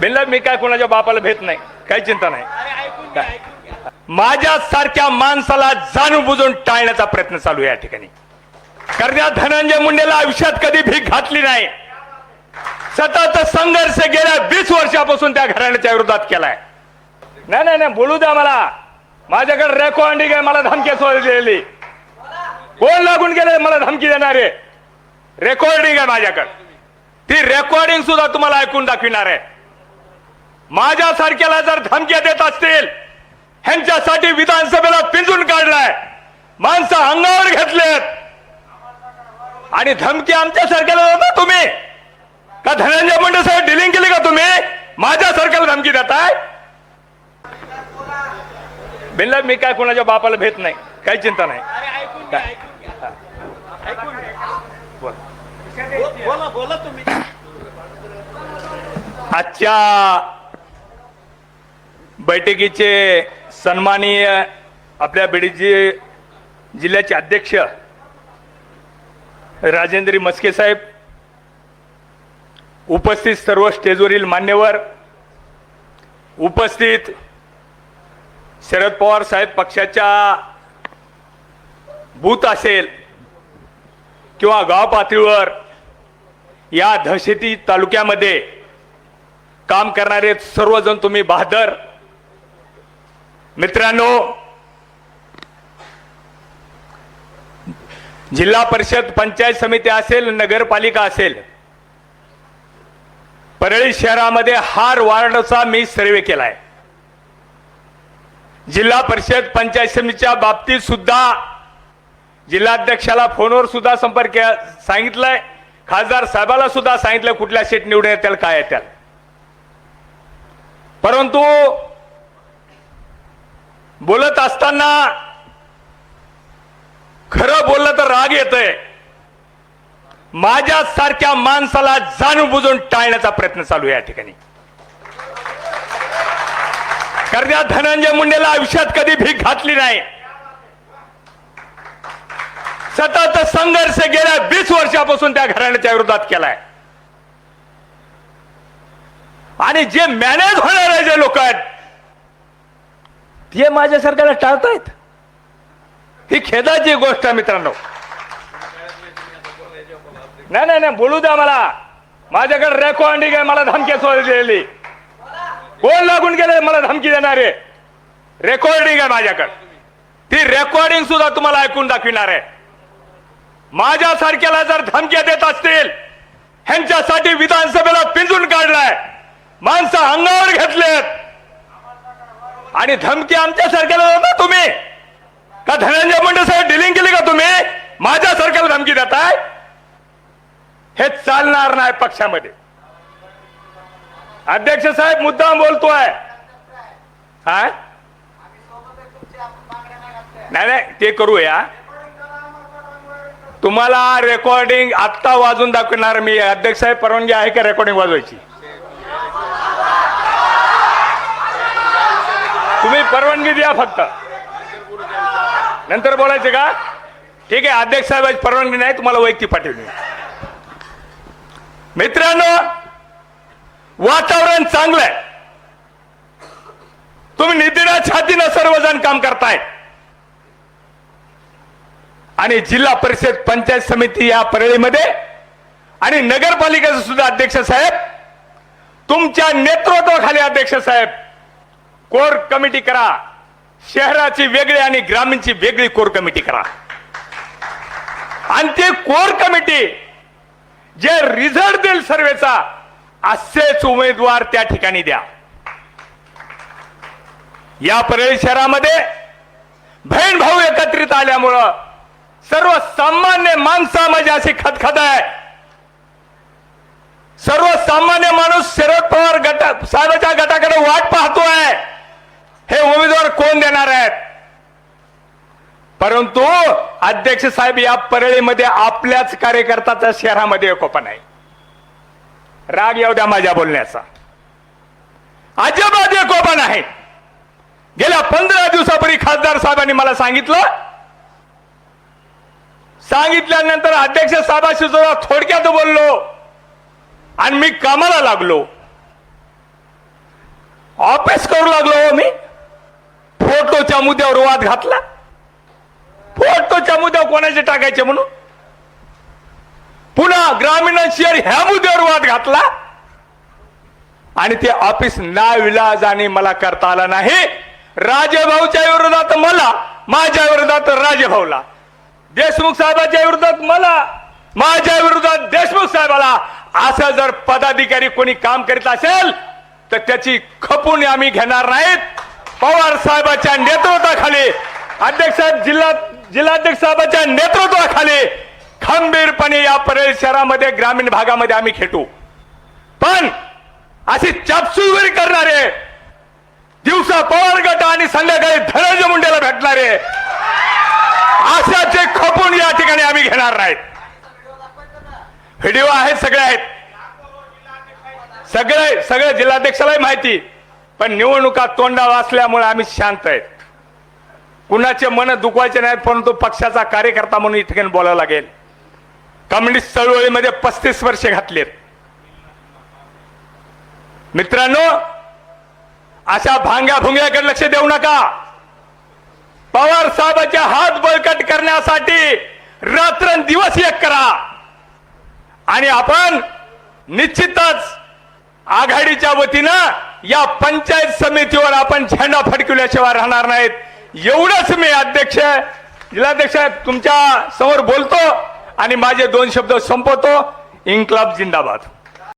बिनला मी काय कोणाच्या बापाला भेट नाही काही चिंता नाही. माझ्या सारख्या माणसाला जाणून बुजून टाळण्याचा प्रयत्न चालू आहे या ठिकाणी. करण्या धनंजय मुंडेला आयुष्यात कधी भीक घातली नाही. सतत संघर्ष गेल्या वीस वर्षापासून त्या घराण्याच्या विरोधात केलाय. नाही नाही नाही बोलू द्या मला. माझ्याकडे रेकॉर्डिंग आहे मला धमकी दिलेली. कोण लागून गेले मला धमकी देणारे. रेकॉर्डिंग आहे माझ्याकडे. ती रेकॉर्डिंग सुद्धा तुम्हाला ऐकून दाखविणार आहे. माझ्यासारख्याला जर धमक्या देत असतील ह्यांच्यासाठी विधानसभेला पिंजून काढलाय. माणसं अंगावर घेतलेत. आणि धमकी आमच्या सारख्याला देता तुम्ही? का धनंजय मुंडे साहेब डिलिंग केली का तुम्ही? माझ्या सारख्याला धमकी देताय? बिनला मी काय कोणाच्या बापाला भेट नाही काही चिंता नाही. काय? बोल. बोला बोला तुम्ही. आजच्या बैठकीचे सन्माननीय आपल्या बीडीजी जिल्ह्याचे अध्यक्ष राजेंद्र मस्के साहेब उपस्थित सर्व स्टेजवरील मान्यवर उपस्थित शरद पवार साहेब पक्षाच्या बूथ असेल किंवा गाव पातळीवर या दहशती तालुक्यामध्ये काम करणारे सर्वजण तुम्ही बहादर मित्रांनो जिल्हा परिषद पंचायत समिती असेल नगरपालिका असेल परळी शहरामध्ये हार वार्डचा मी सर्वे केलाय. जिल्हा परिषद पंचायत समितीच्या बाबतीत सुद्धा जिल्हाध्यक्षाला फोनवर सुद्धा संपर्क सांगितलंय. सांगितलाय खासदार साहेबाला सुद्धा सांगितलं कुठल्या सीट निवडून येतील काय येतील. परंतु बोलत असताना खरं बोललं तर राग येतोय. माझ्या सारख्या माणसाला जाणून बुजून टाळण्याचा प्रयत्न चालू आहे या ठिकाणी. करण्या धनंजय मुंडेला आयुष्यात कधी भीक घातली नाही. सतत संघर्ष गेल्या वीस वर्षापासून त्या घराण्याच्या विरोधात केलाय. आणि जे मॅनेज होणारे जे लोक आहेत ते माझ्यासारख्याला टाळतायत? ही खेदाची गोष्ट आहे मित्रांनो. नाही नाही नाही बोलू द्या मला. माझ्याकडे रेकॉर्डिंग आहे मला धमकी दिलेली. कोण लागून गेले मला धमकी देणारे रेकॉर्डिंग आहे माझ्याकडे. ती रेकॉर्डिंग सुद्धा तुम्हाला ऐकून दाखविणार आहे. माझ्यासारख्याला जर धमक्या देत असतील ह्यांच्यासाठी विधानसभेला पिंजून काढलाय. माणसं अंगावर घेतलेत. आणि धमकी आमच्या सरकारला देता तुम्ही? का धनंजय मुंडे साहेब डिलिंग केली का तुम्ही? माझ्या सरकारला धमकी देताय? हे चालणार नाही पक्षामध्ये. अध्यक्ष साहेब मुद्दाम बोलतोय. हा नाही नाही ते करूया. तुम्हाला रेकॉर्डिंग आत्ता वाजून दाखवणार मी. अध्यक्ष साहेब परवानगी आहे का रेकॉर्डिंग वाजवायची तुम्ही परवानगी द्या फक्त. नंतर बोलायचे का? ठीक आहे अध्यक्ष साहेबांची परवानगी नाही तुम्हाला वैयक्तिक पाठवली मित्रांनो वातावरण चांगलं आहे तुम्ही नितीना छातीनं सर्वजण काम करताय. आणि जिल्हा परिषद पंचायत समिती या परळीमध्ये आणि नगरपालिकेचे सुद्धा अध्यक्ष साहेब तुमच्या नेतृत्वाखाली अध्यक्ष साहेब कोर कमिटी करा. शहराची वेगळी आणि ग्रामीणची वेगळी कोर कमिटी करा. आणि ते कोर कमिटी जे रिझल्ट देईल सर्वेचा असेच उमेदवार त्या ठिकाणी द्या. या परळी शहरामध्ये बहीण भाऊ एकत्रित आल्यामुळं सर्वसामान्य माणसा माझी अशी खतखत आहे. सर्वसामान्य माणूस शरद पवार गट साहेबाच्या गटाकडे वाट पाहतोय. हे उमेदवार कोण देणार आहेत? परंतु अध्यक्ष साहेब या परळीमध्ये आपल्याच कार्यकर्त्याच्या शहरामध्ये एकोपण आहे राग येऊ द्या माझ्या बोलण्याचा. अजिबात एकोपण आहे गेल्या पंधरा दिवसापूर्वी खासदार साहेबांनी मला सांगितलं. सांगितल्यानंतर अध्यक्ष साहेबाशी सुद्धा थोडक्यात बोललो. आणि मी कामाला लागलो. ऑफिस करू लागलो हो मी. फोटोच्या मुद्द्यावर वाद घातला? फोटोच्या मुद्द्यावर कोणाचे टाकायचे म्हणून? पुन्हा ग्रामीण शेअर ह्या मुद्द्यावर वाद घातला? आणि ते ऑफिस नाविलाजाने मला करता आला नाही. राजेभाऊच्या विरोधात मला माझ्या विरोधात राजेभाऊला. देशमुख साहेबाच्या विरोधात मला माझ्या विरोधात देशमुख साहेबाला. असं जर पदाधिकारी कोणी काम करीत असेल तर त्याची खपून आम्ही घेणार नाहीत. पवार साहेबाच्या नेतृत्वाखाली अध्यक्ष जिल्हा जिल्हाध्यक्ष साहेबाच्या नेतृत्वाखाली खंबीरपणे या परेल शहरामध्ये ग्रामीण भागामध्ये आम्ही खेटू पण अशी चापसुगरी करणारे दिवसा पवार गट आणि संध्याकाळी धनंजय मुंडेला भेटणारे अशाचे खपून या ठिकाणी आम्ही घेणार नाहीत व्हिडिओ आहेत सगळे आहेत. सगळे सगळे जिल्हाध्यक्षालाही माहिती. पण निवडणुका तोंडावर असल्यामुळे आम्ही शांत आहेत. कुणाचे मन दुखवायचे नाहीत परंतु पक्षाचा कार्यकर्ता म्हणून इथे बोलावं लागेल. कम्युनिस्ट चळवळीमध्ये पस्तीस वर्षे घातलेत. मित्रांनो अशा भांग्या भुंग्याकडे लक्ष देऊ नका. पवार साहेबांचे हात बळकट करण्यासाठी रात्रंदिवस एक करा. आणि आपण निश्चितच आघाडीच्या वतीनं या पंचायत समितीवर आपण झेंडा फडकवल्याशिवाय राहणार नाहीत. एवढंच मी अध्यक्ष जिल्हाध्यक्ष तुमच्यासमोर बोलतो आणि माझे दोन शब्द संपवतो. इन्कलाब जिंदाबाद.